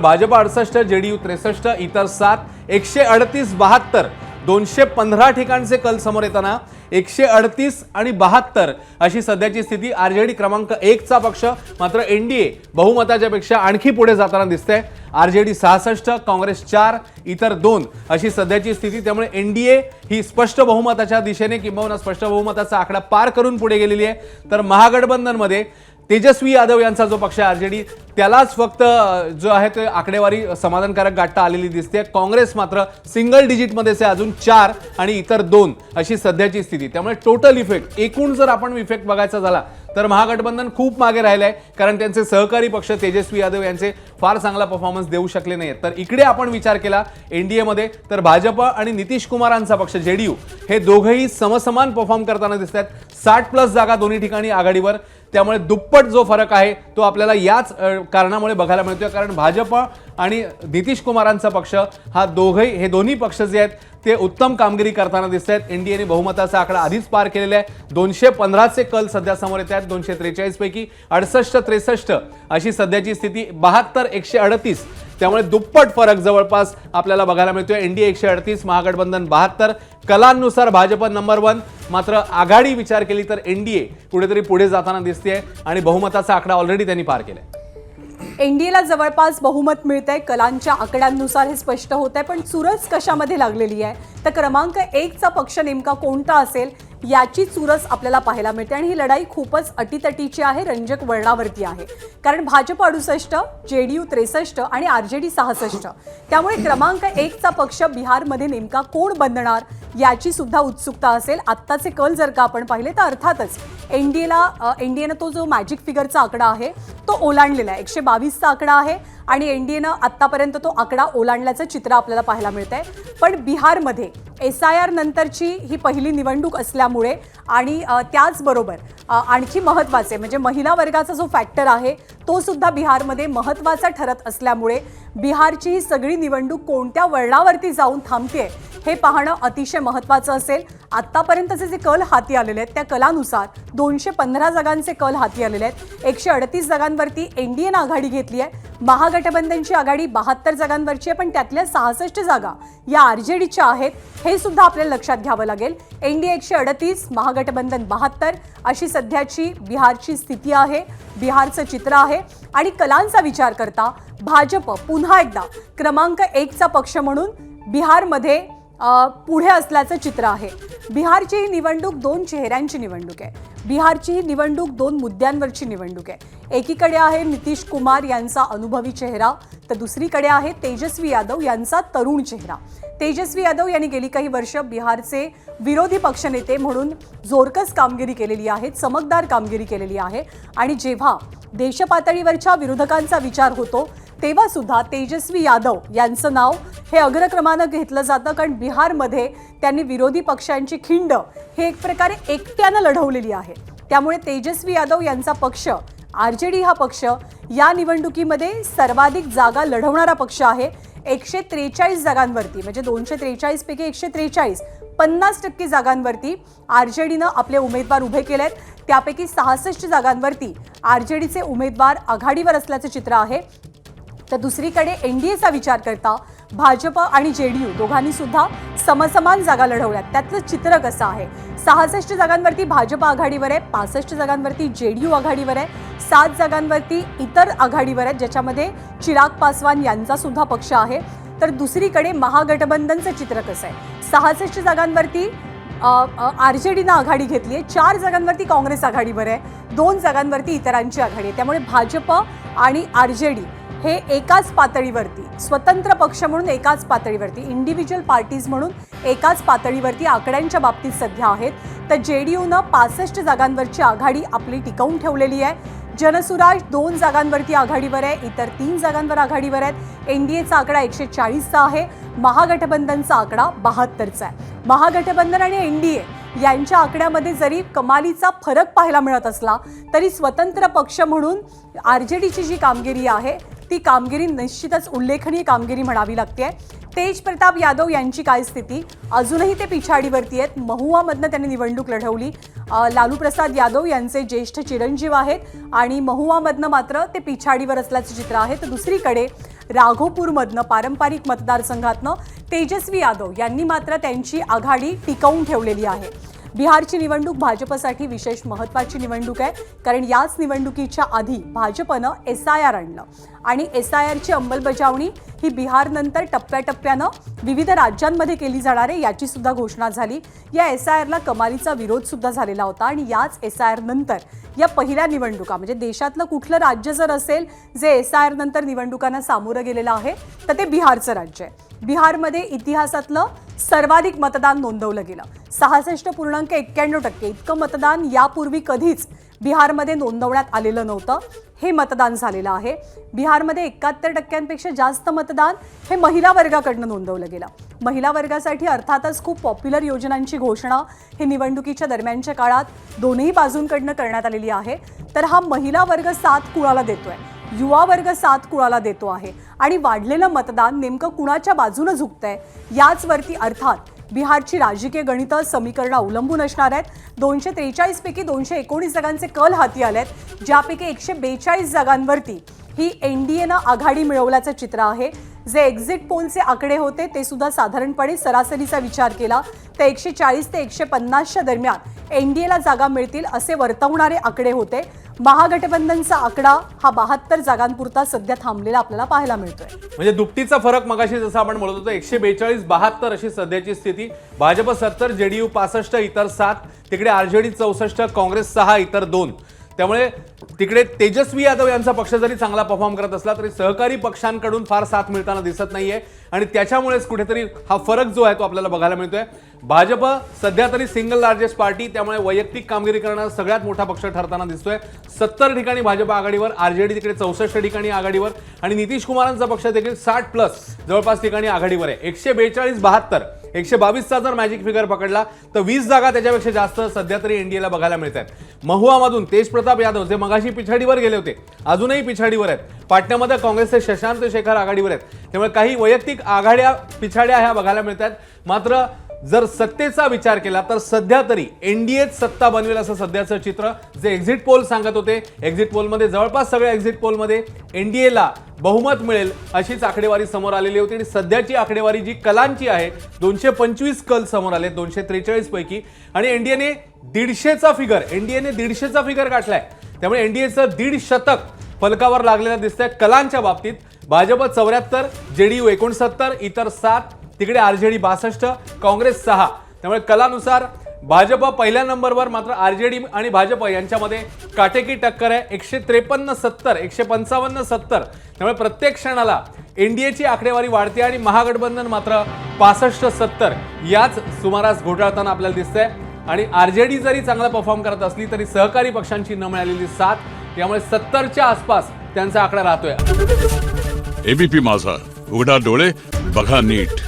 Bhajap अडसष्ट JDU त्रेसष्ट इतर सात एकशे अडतीस बहात्तर दोनशे पंधरा ठिकाणचे कल समोर येताना एकशे अडतीस आणि बहात्तर अशी सध्याची स्थिती. आर जे डी क्रमांक एकचा पक्ष मात्र एन डी ए बहुमताच्या पेक्षा आणखी पुढे जाताना दिसते डी सहासष्ट काँग्रेस चार इतर दोन अशी सध्याची स्थिती. त्यामुळे एनडीए ही स्पष्ट बहुमताच्या दिशेने किंबहुना स्पष्ट बहुमताचा आकडा पार करून पुढे गेलेली आहे. तर महागठबंधनमध्ये तेजस्वी यादव यांचा जो पक्ष आहे आरजेडी त्यालाच फक्त जो आहे ते आकडेवारी समाधानकारक गाठता आलेली दिसते. काँग्रेस मात्र सिंगल डिजिटमध्येच आहे अजून चार आणि इतर दोन अशी सध्याची स्थिती. त्यामुळे टोटल इफेक्ट एकूण जर आपण इफेक्ट बघायचा झाला तर महागठबंधन खूप मागे राहिलं आहे कारण त्यांचे सहकारी पक्ष तेजस्वी यादव यांचे फार चांगला परफॉर्मन्स देऊ शकले नाहीत तर इकडे आपण विचार केला एनडीएमध्ये तर भाजप आणि नितीश कुमारांचा पक्ष जेडीयू हे दोघंही समसमान परफॉर्म करताना दिसत आहेत साठ प्लस जागा दोन्ही ठिकाणी आघाडीवर. त्यामुळे दुप्पट जो फरक आहे तो आपल्याला याच कारणामुळे बघायला मिळतोय. कारण भाजप आणि नितीश कुमारांचा पक्ष हा दोघही हे दोन्ही पक्ष जे आहेत ते उत्तम कामगिरी करताना दिसत आहेत एनडीएने बहुमताचा आकडा आधीच पार केलेला आहे. दोनशे पंधराचे कल सध्या समोर येत आहेत दोनशे त्रेचाळीसपैकी. अडसष्ट त्रेसष्ट अशी सध्याची स्थिती. बहात्तर एकशे अडतीस त्यामुळे दुप्पट फरक जवळपास आपल्याला बघायला मिळतोय. एनडीए एकशे अडतीस महागठबंधन बहात्तर. कलांनुसार भाजप नंबर वन मात्र आघाडी विचार केली तर एनडीए कुठेतरी पुढे जाताना दिसते आणि बहुमताचा आकडा ऑलरेडी त्यांनी पार केलाय. एनडीएला जवळपास बहुमत मिळतंय कलांच्या आकड्यांनुसार हे स्पष्ट होत आहे पण चुरस कशामध्ये लागलेली आहे? तर क्रमांक एकचा पक्ष नेमका कोणता असेल? याची चुरस आपल्याला पाहायला मिळते आणि ही लढाई खूपच अटीतटीची आहे रंजक वळणावरती आहे. कारण भाजप अडुसष्ट जे डी यू त्रेसष्ट आणि आर जे डी सहासष्ट. त्यामुळे क्रमांक एकचा पक्ष बिहारमध्ये नेमका कोण बनणार याची सुद्धा उत्सुकता असेल. आत्ताचे कल जर का आपण पाहिले तर अर्थातच एनडीएला एनडीएनं तो जो मॅजिक फिगरचा आकडा आहे तो ओलांडलेला आहे. एकशे बावीसचा आकडा आहे आणि एनडीएनं आत्तापर्यंत तो आकडा ओलांडल्याचं चित्र आपल्याला पाहायला मिळतंय. पण बिहारमध्ये एस आय आर नंतरची ही पहिली निवडणूक असल्यामुळे आणि त्याचबरोबर आणखी महत्त्वाचे म्हणजे महिला वर्गाचा जो फॅक्टर आहे तो सुद्धा बिहारमध्ये महत्त्वाचा ठरत असल्यामुळे बिहारची ही सगळी निवडणूक कोणत्या वळणावरती जाऊन थांबते हे पाहणं अतिशय महत्त्वाचं असेल. आत्तापर्यंतचे जे कल हाती आलेले आहेत त्या कलानुसार दोनशे पंधरा जागांचे कल हाती आलेले आहेत. एकशे अडतीस जागांवरती एनडीएनं आघाडी घेतली आहे. महागठबंधनची आघाडी बहात्तर जागांवरची आहे पण त्यातल्या सहासष्ट जागा या आरजेडीच्या आहेत हे सुद्धा आपल्याला लक्षात घ्यावं लागेल. एनडीए एकशे अडतीस महागठबंधन बहात्तर अशी सध्याची बिहारची स्थिती आहे बिहारचं चित्र आहे आणि कलांचा विचार करता भाजप पुन्हा एकदा क्रमांक एकचा पक्ष म्हणून बिहारमध्ये पुढे असल्याचं चित्र आहे. बिहारची ही निवडणूक दोन चेहऱ्यांची निवडणूक आहे. बिहारची ही निवडणूक दोन मुद्द्यांवरची निवडणूक आहे. एकीकडे आहे नितीश कुमार यांचा अनुभवी चेहरा तर दुसरीकडे आहे तेजस्वी यादव यांचा तरुण चेहरा. तेजस्वी यादव यांनी गेली काही वर्ष बिहारचे विरोधी पक्षनेते म्हणून जोरकस कामगिरी केलेली आहे चमकदार कामगिरी केलेली आहे. आणि जेव्हा देशपातळीवरच्या विरोधकांचा विचार होतो तेव्हा सुद्धा तेजस्वी यादव यांचं नाव हे अग्रक्रमानं घेतलं जातं. कारण बिहारमध्ये त्यांनी विरोधी पक्षांची खिंड हे एक प्रकारे एकट्यानं लढवलेली आहे. त्यामुळे तेजस्वी यादव यांचा पक्ष आर जे डी हा पक्ष या निवडणुकीमध्ये सर्वाधिक जागा लढवणारा पक्ष आहे. एकशे त्रेचाळीस जागांवरती म्हणजे दोनशे त्रेचाळीस पैकी एकशे त्रेचाळीस पन्नास टक्के जागांवरती आर जे डीनं आपले उमेदवार उभे केले आहेत त्यापैकी सहासष्ट जागांवरती आर जे डीचे उमेदवार आघाडीवर असल्याचं चित्र आहे. तर दुसरीकडे एन डी एचा विचार करता भाजप आणि जे डी यू दोघांनी सुद्धा समसमान जागा लढवल्यात. त्यातलं चित्र कसं आहे? सहासष्ट जागांवरती भाजप आघाडीवर आहे पासष्ट जागांवरती जे डी यू आघाडीवर आहे सात जागांवरती इतर आघाडीवर आहेत ज्याच्यामध्ये चिराग पासवान यांचा सुद्धा पक्ष आहे. तर दुसरीकडे महागठबंधनचं चित्र कसं आहे? सहासष्ट जागांवरती आर जे डीनं आघाडी घेतली आहे चार जागांवरती काँग्रेस आघाडीवर आहे दोन जागांवरती इतरांची आघाडी आहे. त्यामुळे भाजप आणि आर जे डी हे एकाच पातळीवरती स्वतंत्र पक्ष म्हणून एकाच पातळीवरती इंडिव्हिज्युअल पार्टीज म्हणून एकाच पातळीवरती आकड्यांच्या बाबतीत सध्या आहेत. तर जे डी यूनं पासष्ट जागांवरची आघाडी आपली टिकवून ठेवलेली आहे. जनसुराज दोन जागांवरती आघाडीवर आहे इतर तीन जागांवर आघाडीवर आहेत. एन डी एचा आकडा एकशे चाळीसचा आहे. महागठबंधनचा आकडा बहात्तरचा आहे. महागठबंधन आणि एन डी ए यांच्या आकड्यामध्ये जरी कमालीचा फरक पाहायला मिळत असला तरी स्वतंत्र पक्ष म्हणून आर जे डीची जी कामगिरी आहे ती कामगिरी निश्चितच उल्लेखनीय कामगिरी म्हणावी लागते. तेज प्रताप यादव यांची काय स्थिती? अजूनही ते पिछाडीवरती आहेत. महुआमधनं त्यांनी निवडणूक लढवली. लालू प्रसाद यादव यांचे ज्येष्ठ चिरंजीव आहेत आणि महुआमधनं मात्र ते पिछाडीवर असल्याचं चित्र आहे. तर दुसरीकडे राघोपूरमधनं पारंपरिक मतदारसंघातनं तेजस्वी यादव यांनी मात्र त्यांची आघाडी टिकवून ठेवलेली आहे. बिहारची निवडणूक भाजपसाठी विशेष महत्त्वाची निवडणूक आहे. कारण याच निवडणुकीच्या आधी भाजपनं एस आय आर आणलं. आणि एस आय आरची अंमलबजावणी ही बिहारनंतर टप्प्याटप्प्यानं विविध राज्यांमध्ये केली जाणार आहे याची सुद्धा घोषणा झाली. या एस आय आरला कमालीचा विरोध सुद्धा झालेला होता आणि याच एस आय आर नंतर या पहिल्या निवडणुका म्हणजे देशातलं कुठलं राज्य जर असेल जे एस आय आर नंतर निवडणुकांना सामोरं गेलेलं आहे तर ते बिहारचं राज्य आहे. बिहारमध्ये इतिहासातलं सर्वाधिक मतदान नोंदवलं गेलं. सहासष्ट पूर्णांक एक्क्याण्णव टक्के इतकं मतदान यापूर्वी कधीच बिहारमध्ये नोंदवण्यात आलेलं नव्हतं. हे मतदान झालेलं आहे. बिहारमध्ये एकाहत्तर टक्क्यांपेक्षा जास्त मतदान हे महिला वर्गाकडनं नोंदवलं गेलं. महिला वर्गासाठी अर्थातच खूप पॉप्युलर योजनांची घोषणा हे निवडणुकीच्या दरम्यानच्या काळात दोन्ही बाजूंकडनं करण्यात आलेली आहे. तर हा महिला वर्ग साथ कुणाला देतोय. युवा वर्ग साथ कुणाला देतो आहे. आणि वाढलेलं मतदान नेमकं कुणाच्या बाजूनं झुकतंय? याचवरती अर्थात बिहारची राजकीय गणितं समीकरणं अवलंबून असणार आहेत. दोनशे त्रेचाळीसपैकी दोनशे एकोणीस जागांचे कल हाती आले आहेत ज्यापैकी एकशे बेचाळीस जागांवरती ही एन डी एनं आघाडी मिळवल्याचं चित्र आहे. जे एक्झिट पोलचे आकडे होते ते सुद्धा साधारणपणे सरासरीचा विचार केला. तर एकशे चाळीस ते एकशे पन्नासच्या दरम्यान एन डी एला जागा मिळतील असे वर्तवणारे आकडे होते. महागठबंधनचा आकडा हा बहात्तर जागांपुरता सध्या थांबलेला आपल्याला पाहायला मिळतोय. म्हणजे दुपटीचा फरक मगाशी जसं आपण बोलत होतो एकशे बेचाळीस बहात्तर अशी सध्याची स्थिती. भाजप सत्तर जेडीयू पासष्ट इतर सात. तिकडे आरजेडी चौसष्ट काँग्रेस सहा इतर दोन. त्यामुळे तिकडे तेजस्वी यादव यांचा पक्ष जरी चांगला परफॉर्म करत असला तरी सहकारी पक्षांकडून फार साथ मिळताना दिसत नाहीये. आणि त्याच्यामुळेच कुठेतरी हा फरक जो आहे तो आपल्याला बघायला मिळतोय. भाजप सध्या तरी सिंगल लार्जेस्ट पार्टी त्यामुळे वैयक्तिक कामगिरी करणारा सगळ्यात मोठा पक्ष ठरताना दिसतोय. सत्तर ठिकाणी भाजप आघाडीवर आरजेडी तिकडे चौसष्ट ठिकाणी आघाडीवर आणि नितीश कुमारांचा पक्ष देखील साठ प्लस जवळपास ठिकाणी आघाडीवर आहे. एकशे बेचाळीस बहात्तर. एकशे बावीसचा जर मॅजिक फिगर पकडला तर वीस जागा त्याच्यापेक्षा जास्त सध्या तरी एनडीएला बघायला मिळत आहेत महुआमधून तेज प्रताप यादव जे मगाशी पिछाडीवर गेले होते अजूनही पिछाडीवर आहेत. पाटण्यामध्ये काँग्रेसचे शशांत शेखर आघाडीवर आहेत. त्यामुळे काही वैयक्तिक आघाड्या पिछाड्या ह्या बघायला मिळत आहेत मात्र जर सत्तेचा विचार केला तर सध्या तरी एनडीएत सत्ता बनवेल असं सध्याचं चित्र. जे एक्झिट पोल सांगत होते एक्झिट पोलमध्ये जवळपास सगळ्या एक्झिट पोलमध्ये एनडीएला बहुमत मिळेल अशीच आकडेवारी समोर आलेली होती. आणि सध्याची आकडेवारी जी कलांची आहे दोनशे पंचवीस कल समोर आले दोनशे त्रेचाळीस पैकी. आणि एनडीएने दीडशेचा फिगर एनडीएने दीडशेचा फिगर गाठलाय. त्यामुळे एनडीएचं दीड शतक फलकावर लागलेलं दिसतंय कलांच्या बाबतीत. भाजप चौऱ्याहत्तर जेडीयू एकोणसत्तर इतर सात तिकडे आर जे डी बासष्ट काँग्रेस सहा. त्यामुळे कलानुसार भाजप पहिल्या नंबरवर मात्र आर जे डी आणि भाजप यांच्यामध्ये काटेकी टक्कर आहे. एकशे त्रेपन्न सत्तर एकशे पंचावन्न सत्तर. त्यामुळे प्रत्येक क्षणाला एनडीएची आकडेवारी वाढते आणि महागठबंधन मात्र पासष्ट सत्तर. याच सुमारास घोटाळताना आपल्याला दिसतंय. आणि आर जे डी जरी चांगला परफॉर्म करत असली तरी सहकारी पक्षांची न मिळालेली साथ त्यामुळे सत्तरच्या आसपास त्यांचा आकडा राहतोय. एबीपी माझा. उघडा डोळे बघा नीट.